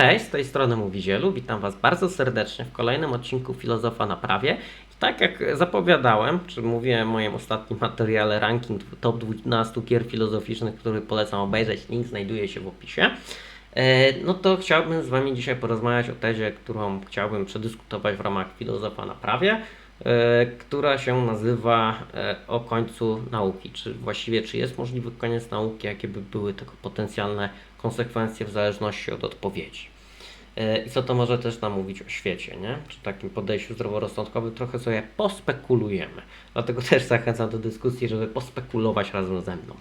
Cześć, z tej strony mówi Zielu. Witam Was bardzo serdecznie w kolejnym odcinku Filozofa na prawie. I tak jak zapowiadałem, czy mówiłem w moim ostatnim materiale ranking top 12 gier filozoficznych, który polecam obejrzeć, link znajduje się w opisie. E, No to chciałbym z Wami dzisiaj porozmawiać o tezie, którą chciałbym przedyskutować w ramach Filozofa na prawie, e, która się nazywa e, o końcu nauki. Czy właściwie, czy jest możliwy koniec nauki, jakie by były tego potencjalne konsekwencje w zależności od odpowiedzi. E, I co to może też nam mówić o świecie, nie? Czy takim podejściu zdroworozsądkowym trochę sobie pospekulujemy. Dlatego też zachęcam do dyskusji, żeby pospekulować razem ze mną.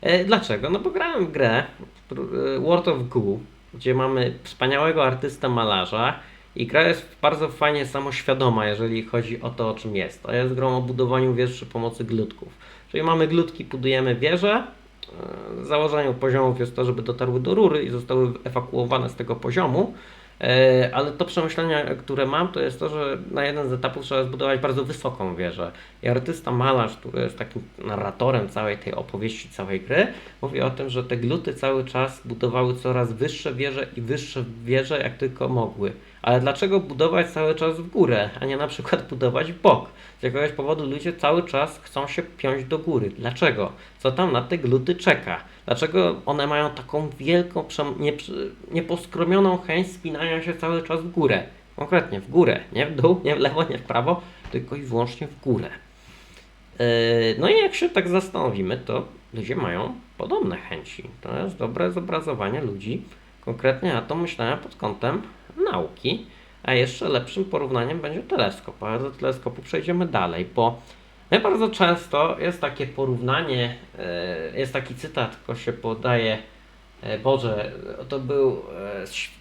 E, Dlaczego? No bo grałem w grę e, World of Goo, gdzie mamy wspaniałego artystę malarza i gra jest bardzo fajnie samoświadoma, jeżeli chodzi o to, o czym jest. To jest grą o budowaniu wież przy pomocy glutków. Czyli mamy glutki, budujemy wieżę, w założeniu poziomów jest to, żeby dotarły do rury i zostały ewakuowane z tego poziomu. E, Ale to przemyślenie, które mam, to jest to, że na jeden z etapów trzeba zbudować bardzo wysoką wieżę. I artysta malarz, który jest takim narratorem całej tej opowieści, całej gry, mówi o tym, że te gluty cały czas budowały coraz wyższe wieże i wyższe wieże, jak tylko mogły. Ale dlaczego budować cały czas w górę, a nie na przykład budować w bok? Z jakiegoś powodu ludzie cały czas chcą się piąć do góry. Dlaczego? Co tam na te gluty czeka? Dlaczego one mają taką wielką, nieposkromioną chęć spinania się cały czas w górę? Konkretnie w górę, nie w dół, nie w lewo, nie w prawo, tylko i wyłącznie w górę. Yy, No i jak się tak zastanowimy, to ludzie mają podobne chęci. To jest dobre zobrazowanie ludzi. Konkretnie ja to myślałem pod kątem nauki, a jeszcze lepszym porównaniem będzie teleskop. Ale do teleskopu przejdziemy dalej, bo my bardzo często jest takie porównanie, yy, jest taki cytat, tylko się podaje, e, Boże, to był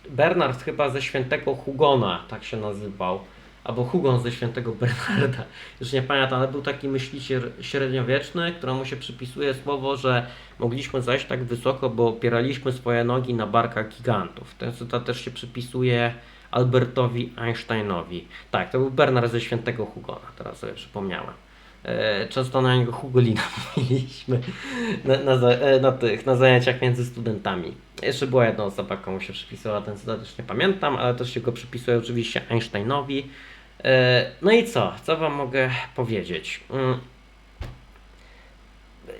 e, Bernard chyba ze świętego Hugona, tak się nazywał, albo Hugon ze świętego Bernarda, już nie pamiętam, ale był taki myśliciel średniowieczny, któremu się przypisuje słowo, że mogliśmy zajść tak wysoko, bo opieraliśmy swoje nogi na barkach gigantów. Ten cytat też się przypisuje Albertowi Einsteinowi. Tak, to był Bernard ze świętego Hugona, teraz sobie przypomniałem. E, Często na niego Hugolina mówiliśmy na, na, e, na, tych, na zajęciach między studentami. Jeszcze była jedna osoba, komu się przypisała ten cytat, już nie pamiętam, ale też się go przypisuje oczywiście Einsteinowi. E, No i co? Co Wam mogę powiedzieć? Mm.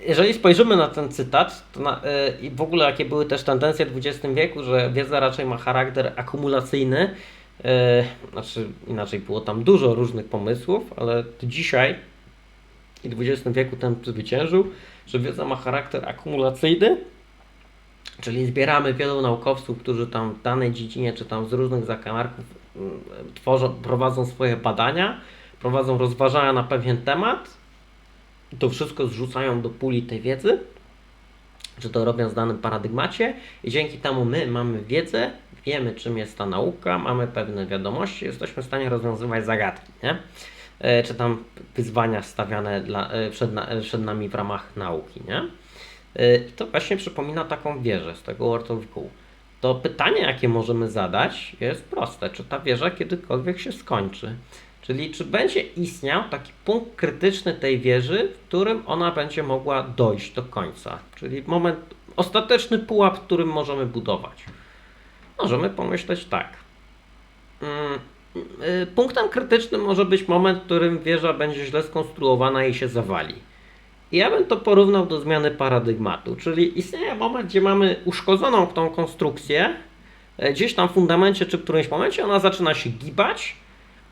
Jeżeli spojrzymy na ten cytat to na, i w ogóle jakie były też tendencje w XX wieku, że wiedza raczej ma charakter akumulacyjny, znaczy inaczej było tam dużo różnych pomysłów, ale dzisiaj i XX wieku ten zwyciężył, że wiedza ma charakter akumulacyjny, czyli zbieramy wielu naukowców, którzy tam w danej dziedzinie, czy tam z różnych zakamarków mm, tworzą, prowadzą swoje badania, prowadzą rozważania na pewien temat, to wszystko zrzucają do puli tej wiedzy, czy to robią w danym paradygmacie. I dzięki temu my mamy wiedzę, wiemy czym jest ta nauka, mamy pewne wiadomości, jesteśmy w stanie rozwiązywać zagadki, nie? E, czy tam wyzwania stawiane dla, e, przed, na, e, przed nami w ramach nauki, nie? I to właśnie przypomina taką wieżę z tego World of Goo. To pytanie, jakie możemy zadać, jest proste. Czy ta wieża kiedykolwiek się skończy? Czyli czy będzie istniał taki punkt krytyczny tej wieży, w którym ona będzie mogła dojść do końca? Czyli moment, ostateczny pułap, w którym możemy budować. Możemy pomyśleć tak. Mm, Punktem krytycznym może być moment, w którym wieża będzie źle skonstruowana i się zawali. Ja bym to porównał do zmiany paradygmatu, czyli istnieje moment, gdzie mamy uszkodzoną tą konstrukcję, e, gdzieś tam w fundamencie czy w którymś momencie ona zaczyna się gibać,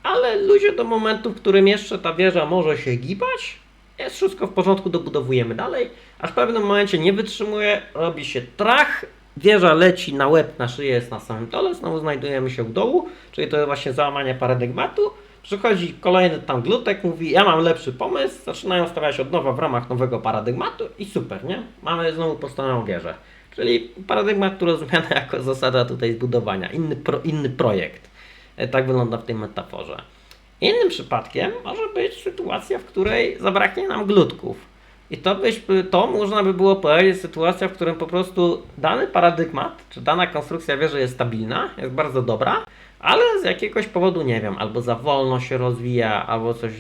ale ludzie do momentu, w którym jeszcze ta wieża może się gibać, jest wszystko w porządku, dobudowujemy dalej, aż w pewnym momencie nie wytrzymuje, robi się trach, wieża leci na łeb, na szyję jest na samym dole, znowu znajdujemy się u dołu, czyli to jest właśnie załamanie paradygmatu. Przychodzi kolejny tam glutek, mówi ja mam lepszy pomysł, zaczynają stawiać od nowa w ramach nowego paradygmatu i super, nie? Mamy znowu postawioną wieżę. Czyli paradygmat, który rozumiany jako zasada tutaj zbudowania, inny, pro, inny projekt. E, Tak wygląda w tej metaforze. Innym przypadkiem może być sytuacja, w której zabraknie nam glutków. I to, byś, to można by było powiedzieć sytuacja, w którym po prostu dany paradygmat, czy dana konstrukcja wieży jest stabilna, jest bardzo dobra, ale z jakiegoś powodu, nie wiem, albo za wolno się rozwija, albo coś,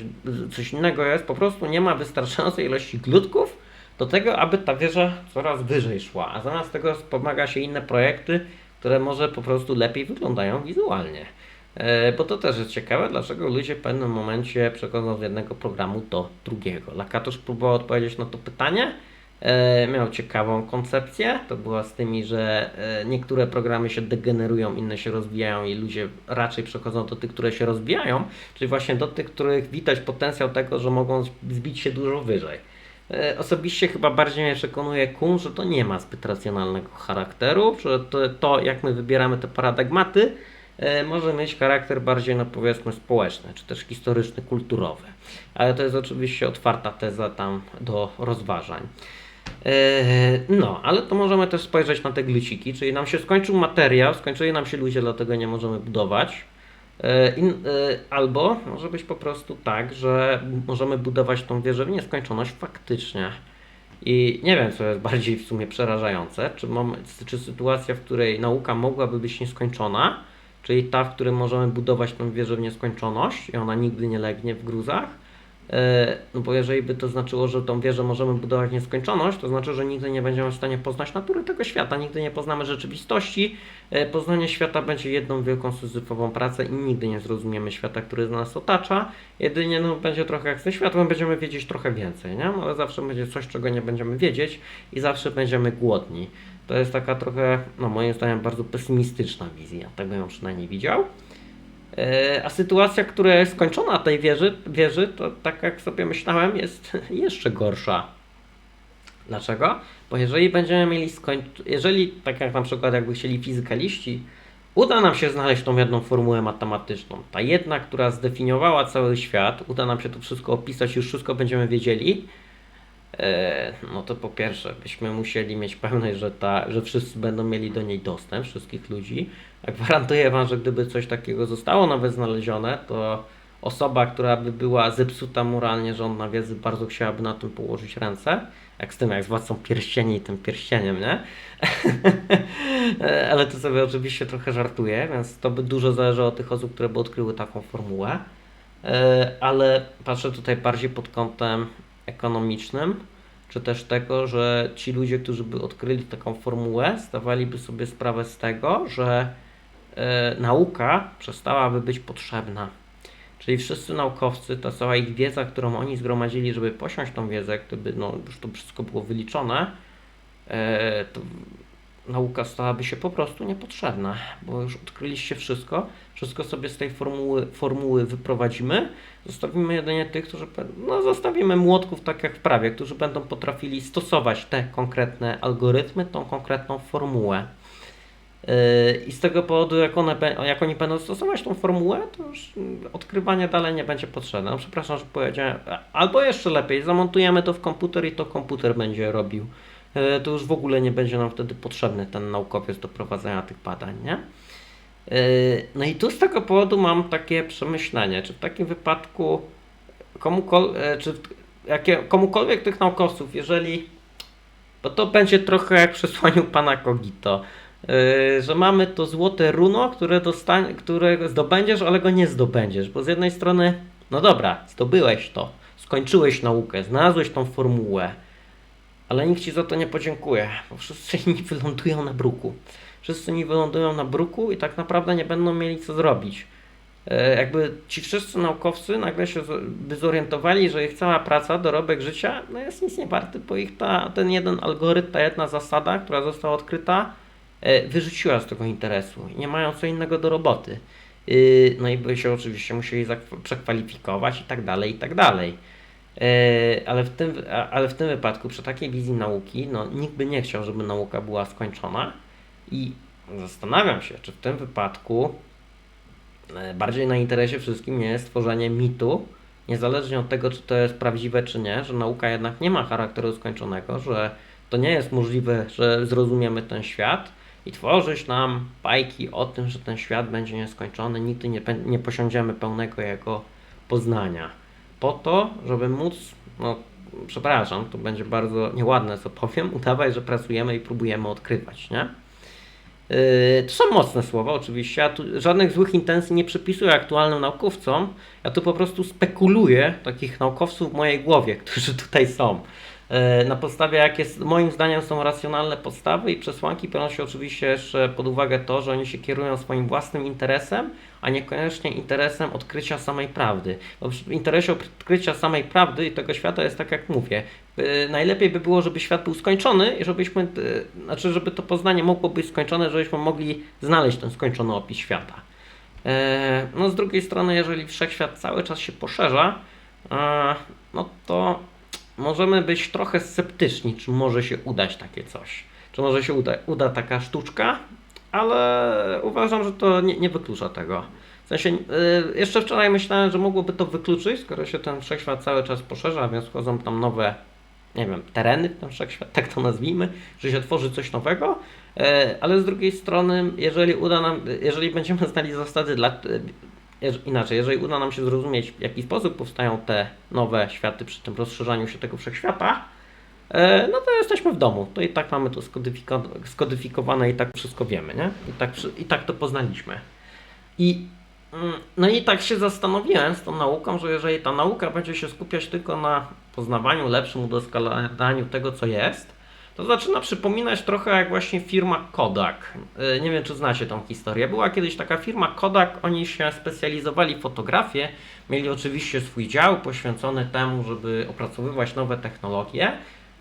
coś innego jest, po prostu nie ma wystarczającej ilości glutków do tego, aby ta wieża coraz wyżej szła. A zamiast tego wspomaga się inne projekty, które może po prostu lepiej wyglądają wizualnie. E, Bo to też jest ciekawe, dlaczego ludzie w pewnym momencie przechodzą z jednego programu do drugiego. Lakatosz próbował odpowiedzieć na to pytanie. E, Miał ciekawą koncepcję. To była z tymi, że e, niektóre programy się degenerują, inne się rozwijają i ludzie raczej przechodzą do tych, które się rozwijają, czyli właśnie do tych, których widać potencjał tego, że mogą zbić się dużo wyżej. Osobiście chyba bardziej mnie przekonuje Kun, że to nie ma zbyt racjonalnego charakteru, że to, to jak my wybieramy te paradygmaty, może mieć charakter bardziej, no powiedzmy, społeczny, czy też historyczny, kulturowy. Ale to jest oczywiście otwarta teza tam do rozważań. E, No, ale to możemy też spojrzeć na te gliciki, czyli nam się skończył materiał, skończyli nam się ludzie, dlatego nie możemy budować. E, e, Albo może być po prostu tak, że możemy budować tą wieżę w nieskończoność faktycznie. I nie wiem, co jest bardziej w sumie przerażające, czy, czy sytuacja, w której nauka mogłaby być nieskończona, czyli ta, w której możemy budować tą wieżę w nieskończoność i ona nigdy nie legnie w gruzach. E, No bo jeżeli by to znaczyło, że tą wieżę możemy budować nieskończoność, to znaczy, że nigdy nie będziemy w stanie poznać natury tego świata, nigdy nie poznamy rzeczywistości. E, Poznanie świata będzie jedną wielką syzyfową pracę i nigdy nie zrozumiemy świata, który nas otacza. Jedynie no, będzie trochę jak ze światłem, będziemy wiedzieć trochę więcej, nie? Ale zawsze będzie coś, czego nie będziemy wiedzieć i zawsze będziemy głodni. To jest taka trochę, no moim zdaniem, bardzo pesymistyczna wizja. Tego ją przynajmniej widział. E, A sytuacja, która jest skończona tej wieży, wieży, to tak jak sobie myślałem, jest jeszcze gorsza. Dlaczego? Bo jeżeli będziemy mieli skończ... jeżeli, tak jak na przykład jakby chcieli fizykaliści, uda nam się znaleźć tą jedną formułę matematyczną, ta jedna, która zdefiniowała cały świat, uda nam się to wszystko opisać, już wszystko będziemy wiedzieli, no to po pierwsze byśmy musieli mieć pewność, że, ta, że wszyscy będą mieli do niej dostęp, wszystkich ludzi. A gwarantuję Wam, że gdyby coś takiego zostało nawet znalezione, to osoba, która by była zepsuta moralnie, żądna wiedzy, bardzo chciałaby na tym położyć ręce. Jak z tym, jak z władcą pierścieni i tym pierścieniem, nie? Ale to sobie oczywiście trochę żartuję, więc to by dużo zależało od tych osób, które by odkryły taką formułę. E, Ale patrzę tutaj bardziej pod kątem ekonomicznym, czy też tego, że ci ludzie, którzy by odkryli taką formułę, zdawaliby sobie sprawę z tego, że e, nauka przestałaby być potrzebna. Czyli wszyscy naukowcy, ta cała ich wiedza, którą oni zgromadzili, żeby posiąść tą wiedzę, gdyby no, już to wszystko było wyliczone, e, to nauka stałaby się po prostu niepotrzebna, bo już odkryliście wszystko, wszystko sobie z tej formuły, formuły wyprowadzimy, zostawimy jedynie tych, którzy, no zostawimy młotków, tak jak w prawie, którzy będą potrafili stosować te konkretne algorytmy, tą konkretną formułę. Yy, I z tego powodu, jak, one, jak oni będą stosować tą formułę, to już odkrywanie dalej nie będzie potrzebne. No, przepraszam, że powiedziałem. Albo jeszcze lepiej, zamontujemy to w komputer i to komputer będzie robił. Yy, To już w ogóle nie będzie nam wtedy potrzebny ten naukowiec do prowadzenia tych badań, nie? Yy, No i tu z tego powodu mam takie przemyślenie, czy w takim wypadku komukol, e, czy jakie, komukolwiek tych naukowców, jeżeli bo to będzie trochę jak przesłaniu pana Kogito, że mamy to złote runo, które, dostań, które zdobędziesz, ale go nie zdobędziesz, bo z jednej strony, no dobra, zdobyłeś to, skończyłeś naukę, znalazłeś tą formułę, ale nikt ci za to nie podziękuje, bo wszyscy inni wylądują na bruku. Wszyscy inni wylądują na bruku i tak naprawdę nie będą mieli co zrobić. E, Jakby ci wszyscy naukowcy nagle się by zorientowali, że ich cała praca, dorobek życia, no jest nic nie warty, bo ich ta, ten jeden algorytm, ta jedna zasada, która została odkryta, e, wyrzuciła z tego interesu i nie mają co innego do roboty. Yy, No i by się oczywiście musieli przekwalifikować i tak dalej, i tak dalej. E, Ale w, tym, ale w tym wypadku, przy takiej wizji nauki, no, nikt by nie chciał, żeby nauka była skończona i zastanawiam się, czy w tym wypadku e, bardziej na interesie wszystkim jest stworzenie mitu, niezależnie od tego, czy to jest prawdziwe, czy nie, że nauka jednak nie ma charakteru skończonego, że to nie jest możliwe, że zrozumiemy ten świat i tworzyć nam bajki o tym, że ten świat będzie nieskończony, nigdy nie, nie posiądziemy pełnego jego poznania. Po to, żeby móc, no przepraszam, to będzie bardzo nieładne, co powiem, udawać, że pracujemy i próbujemy odkrywać, nie? Yy, To są mocne słowa, oczywiście. Ja tu żadnych złych intencji nie przypisuję aktualnym naukowcom. Ja tu po prostu spekuluję takich naukowców w mojej głowie, którzy tutaj są. E, na podstawie jakie moim zdaniem są racjonalne podstawy i przesłanki, się oczywiście jeszcze pod uwagę to, że oni się kierują swoim własnym interesem, a niekoniecznie interesem odkrycia samej prawdy. Bo w interesie odkrycia samej prawdy i tego świata jest tak jak mówię. e, Najlepiej by było, żeby świat był skończony i żebyśmy, e, znaczy żeby to poznanie mogło być skończone, żebyśmy mogli znaleźć ten skończony opis świata. No z drugiej strony, jeżeli wszechświat cały czas się poszerza, no to możemy być trochę sceptyczni, czy może się udać takie coś. Czy może się uda, uda taka sztuczka, ale uważam, że to nie, nie wyklucza tego. W sensie, e, jeszcze wczoraj myślałem, że mogłoby to wykluczyć, skoro się ten wszechświat cały czas poszerza, więc wchodzą tam nowe, nie wiem, tereny ten wszechświat, tak to nazwijmy, że się tworzy coś nowego, E, ale z drugiej strony, jeżeli uda nam, jeżeli będziemy znali zasady dla, inaczej, jeżeli uda nam się zrozumieć, w jaki sposób powstają te nowe światy przy tym rozszerzaniu się tego wszechświata, e, no to jesteśmy w domu. To i tak mamy to skodyfiko- skodyfikowane i tak wszystko wiemy, nie? I tak, i tak to poznaliśmy. I mm, no i tak się zastanowiłem z tą nauką, że jeżeli ta nauka będzie się skupiać tylko na poznawaniu, lepszym udoskonalaniu tego, co jest, to zaczyna przypominać trochę jak właśnie firma Kodak. Yy, Nie wiem, czy znacie tą historię. Była kiedyś taka firma Kodak, oni się specjalizowali w fotografię, mieli oczywiście swój dział poświęcony temu, żeby opracowywać nowe technologie.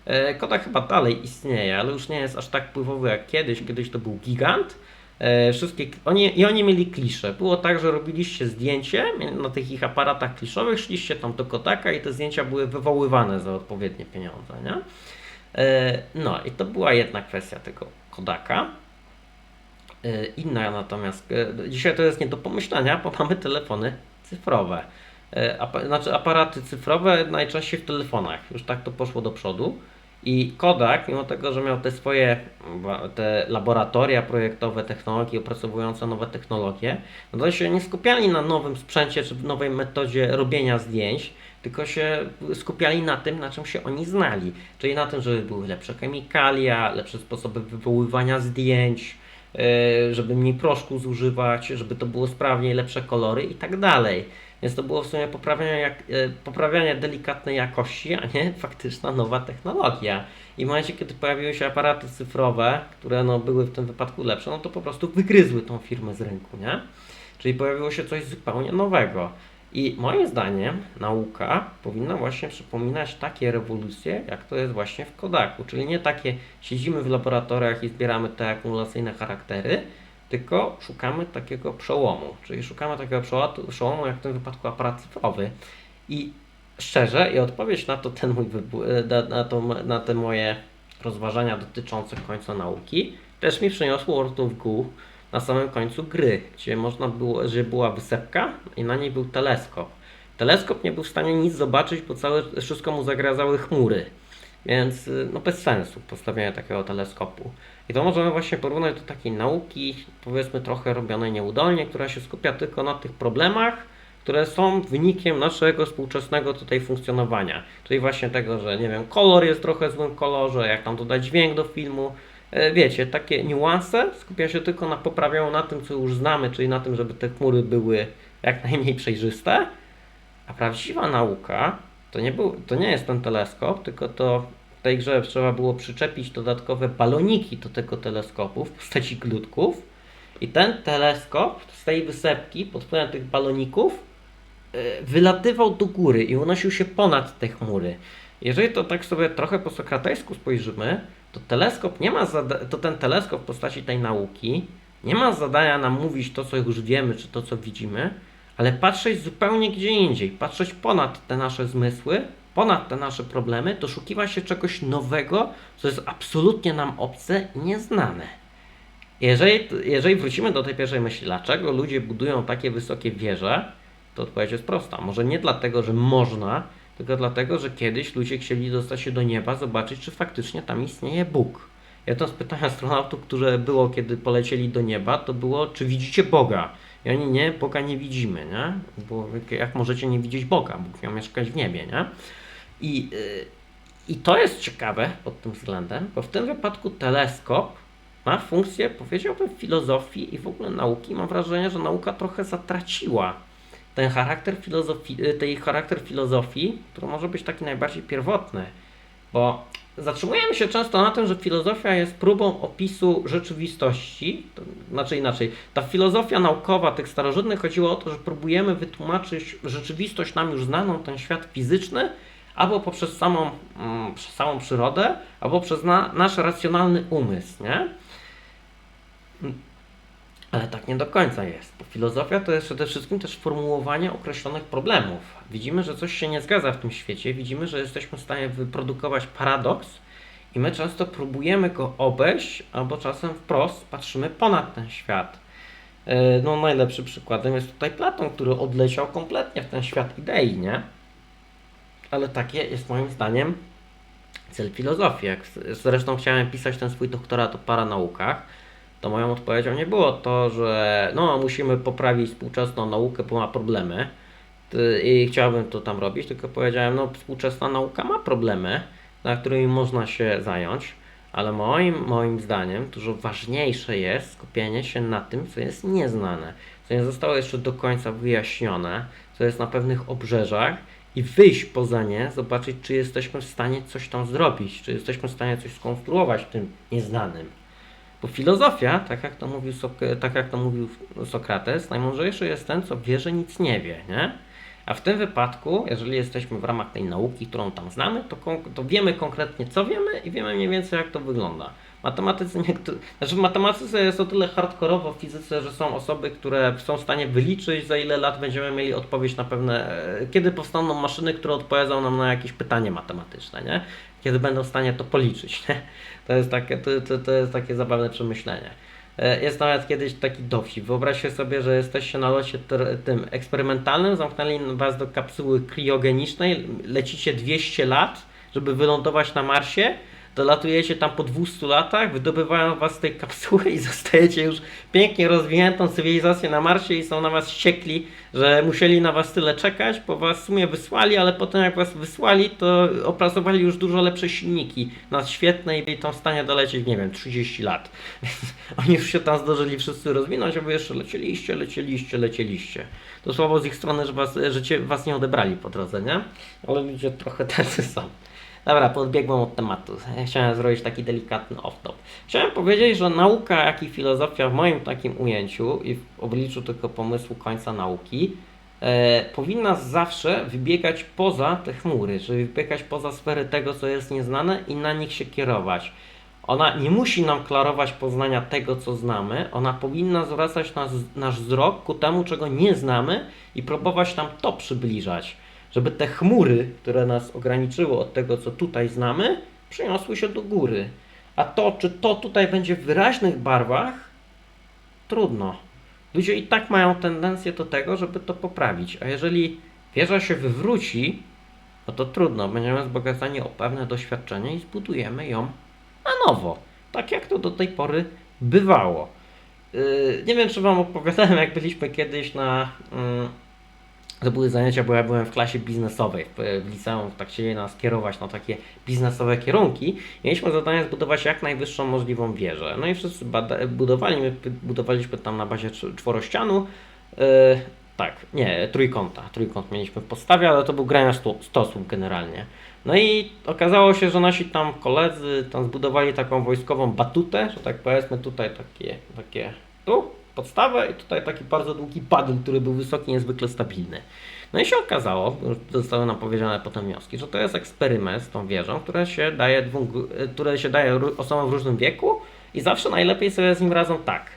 Yy, Kodak chyba dalej istnieje, ale już nie jest aż tak wpływowy jak kiedyś. Kiedyś to był gigant. E, Wszystkie, oni, I oni mieli klisze. Było tak, że robiliście zdjęcie na tych ich aparatach kliszowych, szliście tam do Kodaka i te zdjęcia były wywoływane za odpowiednie pieniądze. Nie? E, No i to była jedna kwestia tego Kodaka. E, Inna natomiast, e, dzisiaj to jest nie do pomyślenia, bo mamy telefony cyfrowe. Znaczy aparaty cyfrowe najczęściej w telefonach. Już tak to poszło do przodu. I Kodak, mimo tego, że miał te swoje te laboratoria projektowe, technologie opracowujące nowe technologie, no to się nie skupiali na nowym sprzęcie czy nowej metodzie robienia zdjęć, tylko się skupiali na tym, na czym się oni znali. Czyli na tym, żeby były lepsze chemikalia, lepsze sposoby wywoływania zdjęć, e, żeby mniej proszku zużywać, żeby to było sprawniej, lepsze kolory i tak dalej. Więc to było w sumie poprawianie, jak, e, poprawianie delikatnej jakości, a nie faktyczna nowa technologia. I w momencie, kiedy pojawiły się aparaty cyfrowe, które no, były w tym wypadku lepsze, no to po prostu wygryzły tą firmę z rynku, nie? Czyli pojawiło się coś zupełnie nowego. I moim zdaniem nauka powinna właśnie przypominać takie rewolucje, jak to jest właśnie w Kodaku. Czyli nie takie siedzimy w laboratoriach i zbieramy te akumulacyjne charaktery, tylko szukamy takiego przełomu. Czyli szukamy takiego przełomu, jak w tym wypadku aparat cyfrowy. I szczerze, i odpowiedź na to ten mój na, to, na te moje rozważania dotyczące końca nauki też mi przyniosło World of Goo na samym końcu gry, gdzie można było, że była wysepka i na niej był teleskop. Teleskop nie był w stanie nic zobaczyć, bo całe, wszystko mu zagradzały chmury. Więc y, no bez sensu postawienie takiego teleskopu. I to możemy właśnie porównać do takiej nauki, powiedzmy trochę robionej nieudolnie, która się skupia tylko na tych problemach, które są wynikiem naszego współczesnego tutaj funkcjonowania. Czyli właśnie tego, że nie wiem, kolor jest trochę złym kolorze, jak tam dodać dźwięk do filmu. E, Wiecie, takie niuanse skupia się tylko na poprawianiu na tym, co już znamy, czyli na tym, żeby te chmury były jak najmniej przejrzyste. A prawdziwa nauka to nie, był, to nie jest ten teleskop, tylko to w tej grze trzeba było przyczepić dodatkowe baloniki do tego teleskopu w postaci glutków. I ten teleskop z tej wysepki pod wpływem tych baloników e, wylatywał do góry i unosił się ponad te chmury. Jeżeli to tak sobie trochę po sokratejsku spojrzymy, to teleskop nie ma to ten teleskop w postaci tej nauki nie ma zadania nam mówić to, co już wiemy, czy to, co widzimy, ale patrzeć zupełnie gdzie indziej, patrzeć ponad te nasze zmysły, ponad te nasze problemy, doszukiwać się czegoś nowego, co jest absolutnie nam obce i nieznane. Jeżeli, jeżeli wrócimy do tej pierwszej myśli, dlaczego ludzie budują takie wysokie wieże, to odpowiedź jest prosta. Może nie dlatego, że można, tylko dlatego, że kiedyś ludzie chcieli dostać się do nieba, zobaczyć, czy faktycznie tam istnieje Bóg. Jedno z pytań astronautów, które było, kiedy polecieli do nieba, to było, czy widzicie Boga? I oni nie, Boga nie widzimy, nie? Bo jak- możecie nie widzieć Boga? Bóg miał mieszkać w niebie, nie? I, yy, I to jest ciekawe pod tym względem, bo w tym wypadku teleskop ma funkcję, powiedziałbym, filozofii i w ogóle nauki. Mam wrażenie, że nauka trochę zatraciła ten charakter filozofii, y, tej charakter filozofii, który może być taki najbardziej pierwotny. Bo zatrzymujemy się często na tym, że filozofia jest próbą opisu rzeczywistości. To znaczy inaczej, ta filozofia naukowa tych starożytnych chodziło o to, że próbujemy wytłumaczyć rzeczywistość nam już znaną, ten świat fizyczny, albo poprzez samą, mm, przez samą przyrodę, albo przez na, nasz racjonalny umysł, nie? Ale tak nie do końca jest. Filozofia to jest przede wszystkim też formułowanie określonych problemów. Widzimy, że coś się nie zgadza w tym świecie, widzimy, że jesteśmy w stanie wyprodukować paradoks i my często próbujemy go obejść, albo czasem wprost patrzymy ponad ten świat. E, No, najlepszym przykładem jest tutaj Platon, który odleciał kompletnie w ten świat idei, nie? Ale takie jest moim zdaniem cel filozofii. Jak zresztą chciałem pisać ten swój doktorat o paranaukach, to moją odpowiedzią nie było to, że no musimy poprawić współczesną naukę, bo ma problemy i chciałbym to tam robić, tylko powiedziałem, no współczesna nauka ma problemy, na którymi można się zająć, ale moim, moim zdaniem dużo ważniejsze jest skupienie się na tym, co jest nieznane, co nie zostało jeszcze do końca wyjaśnione, co jest na pewnych obrzeżach i wyjść poza nie, zobaczyć, czy jesteśmy w stanie coś tam zrobić, czy jesteśmy w stanie coś skonstruować w tym nieznanym. Bo filozofia, tak jak to mówił, tak jak to mówił Sokrates, najmądrzejszy jest ten, co wie, że nic nie wie, nie? A w tym wypadku, jeżeli jesteśmy w ramach tej nauki, którą tam znamy, to, to wiemy konkretnie, co wiemy i wiemy mniej więcej, jak to wygląda. Matematycy niektó- znaczy w matematyce jest o tyle hardkorowo w fizyce, że są osoby, które są w stanie wyliczyć, za ile lat będziemy mieli odpowiedź na pewne, kiedy powstaną maszyny, które odpowiedzą nam na jakieś pytanie matematyczne, nie? Kiedy będą w stanie to policzyć, nie? To jest takie, to, to, to jest takie zabawne przemyślenie. E, Jest nawet kiedyś taki dowcip. Wyobraźcie sobie, że jesteście na locie tym eksperymentalnym, zamknęli was do kapsuły kriogenicznej, lecicie 200 lat, żeby wylądować na Marsie, dolatujecie tam po 200 latach, wydobywają was z tej kapsuły i zostajecie już pięknie rozwiniętą cywilizację na Marsie i są na was ściekli, że musieli na was tyle czekać, bo was w sumie wysłali, ale potem jak was wysłali, to opracowali już dużo lepsze silniki nas świetne i są w stanie dolecieć, nie wiem, 30 lat. Więc oni już się tam zdążyli wszyscy rozwinąć, a wy jeszcze lecieliście, lecieliście, lecieliście. To słowo z ich strony, że was, że cię, was nie odebrali po drodze, nie? Ale ludzie trochę tacy są. Dobra, podbiegłem od tematu. Chciałem zrobić taki delikatny off-top. Chciałem powiedzieć, że nauka, jak i filozofia w moim takim ujęciu i w obliczu tylko pomysłu końca nauki, e, powinna zawsze wybiegać poza te chmury, czyli wybiegać poza sfery tego, co jest nieznane i na nich się kierować. Ona nie musi nam klarować poznania tego, co znamy, ona powinna zwracać nas, nasz wzrok ku temu, czego nie znamy i próbować nam to przybliżać żeby te chmury, które nas ograniczyły od tego, co tutaj znamy, przeniosły się do góry. A to, czy to tutaj będzie w wyraźnych barwach, trudno. Ludzie i tak mają tendencję do tego, żeby to poprawić. A jeżeli wieża się wywróci, no to trudno. Będziemy wzbogacani o pewne doświadczenie i zbudujemy ją na nowo. Tak jak to do tej pory bywało. Yy, nie wiem, czy Wam opowiadałem, jak byliśmy kiedyś na. mm, to były zajęcia, bo ja byłem w klasie biznesowej w, w liceum, tak chcieli nas kierować na takie biznesowe kierunki. Mieliśmy zadanie zbudować jak najwyższą możliwą wieżę. No i wszyscy budowali, my budowaliśmy tam na bazie cz- czworościanu. Yy, tak, nie, trójkąta. Trójkąt mieliśmy w podstawie, ale to był grania sto- stosów generalnie. No i okazało się, że nasi tam koledzy tam zbudowali taką wojskową batutę, że tak powiedzmy tutaj takie, takie tu podstawę i tutaj taki bardzo długi paddle, który był wysoki, niezwykle stabilny. No i się okazało, zostały nam powiedziane potem wnioski, że to jest eksperyment z tą wieżą, które się daje, dwóm, gru- które się daje osobom w różnym wieku i zawsze najlepiej sobie z nim radzą tak.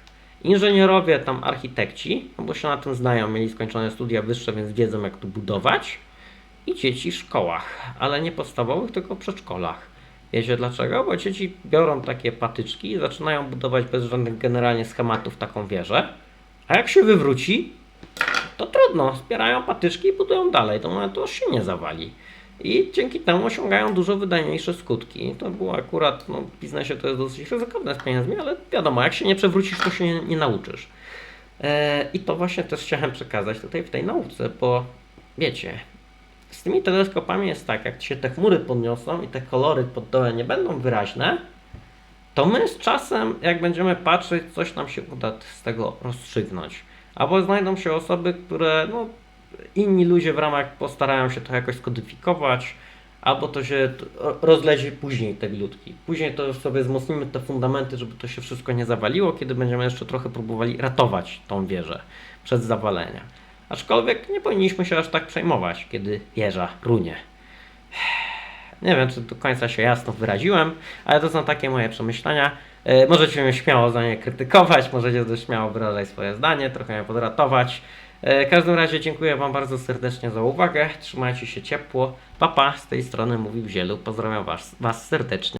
Inżynierowie, tam architekci, no bo się na tym znają, mieli skończone studia wyższe, więc wiedzą jak to budować i dzieci w szkołach, ale nie podstawowych, tylko w przedszkolach. Wiecie dlaczego? Bo dzieci biorą takie patyczki i zaczynają budować bez żadnych generalnie schematów taką wieżę, a jak się wywróci, to trudno, zbierają patyczki i budują dalej, do momentu aż się nie zawali. I dzięki temu osiągają dużo wydajniejsze skutki. To było akurat, no w biznesie to jest dosyć ryzykowne z pieniędzmi, ale wiadomo, jak się nie przewrócisz, to się nie, nie nauczysz. E, I to właśnie też chciałem przekazać tutaj w tej nauce, bo wiecie, z tymi teleskopami jest tak, jak się te chmury podniosą i te kolory pod dołem nie będą wyraźne, to my z czasem, jak będziemy patrzeć, coś nam się uda z tego rozstrzygnąć. Albo znajdą się osoby, które, no, inni ludzie w ramach postarają się to jakoś skodyfikować, albo to się rozlezie później te glutki. Później to sobie wzmocnimy te fundamenty, żeby to się wszystko nie zawaliło, kiedy będziemy jeszcze trochę próbowali ratować tą wieżę przed zawaleniem. Aczkolwiek nie powinniśmy się aż tak przejmować, kiedy wieża runie. Nie wiem, czy do końca się jasno wyraziłem, ale to są takie moje przemyślenia. E, Możecie mnie śmiało za nie krytykować, możecie też śmiało wyrażać swoje zdanie, trochę mnie podratować. E, W każdym razie dziękuję Wam bardzo serdecznie za uwagę. Trzymajcie się ciepło. Papa, z tej strony mówił Zielu. Pozdrawiam Was, was serdecznie.